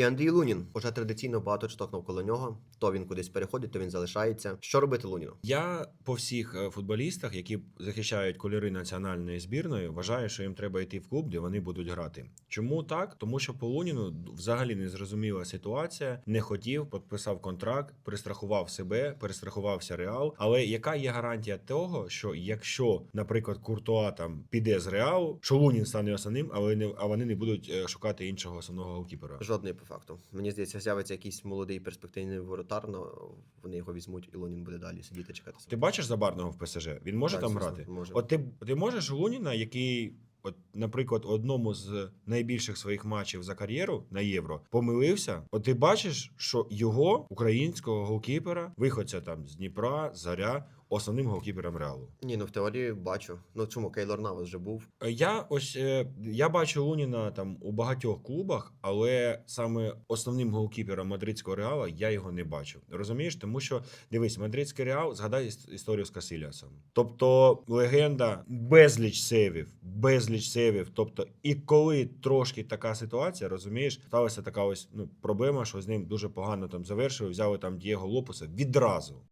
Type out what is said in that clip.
І Андрій Лунін уже традиційно багато чуток навколо нього. То він кудись переходить, то він залишається. Що робити Луніну? Я по всіх е, футболістах, які захищають кольори національної збірної, вважаю, що їм треба йти в клуб, де вони будуть грати. Чому так? Тому що по Луніну взагалі не зрозуміла ситуація, не хотів, підписав контракт, перестрахував себе, перестрахувався Реал. Але яка є гарантія того, що якщо, наприклад, Куртуа там піде з Реалу, що Лунін стане основним, але не а вони не будуть е, шукати іншого основного голкіпера? Жодної по факту. Мені здається, з'явиться якийсь молодий перспективний воротар, но вони його візьмуть, і Лунін буде далі сидіти чекати. Ти бачиш Забарного в ПСЖ? Він може Так, там звісно, грати? може. От ти, ти можеш Луніна, який, от, наприклад, одному з найбільших своїх матчів за кар'єру на євро помилився. От ти бачиш, що його українського голкіпера, виходця там з Дніпра, заря, основним голкіпером реалу. Ні, ну в теорії бачу. Ну чому Кейлор Навас вже був? Е, Я ось е, я бачу Луніна там у багатьох клубах, але саме основним голкіпером мадридського реала я його не бачу. Розумієш, тому що дивись, мадридський реал, згадай історію з Касиліасом. Тобто легенда безліч сейвів, безліч сейвів. Тобто, і коли трошки така ситуація, розумієш, сталася така ось ну проблема, що з ним дуже погано там завершили, взяли там Дієго Лопеса відразу.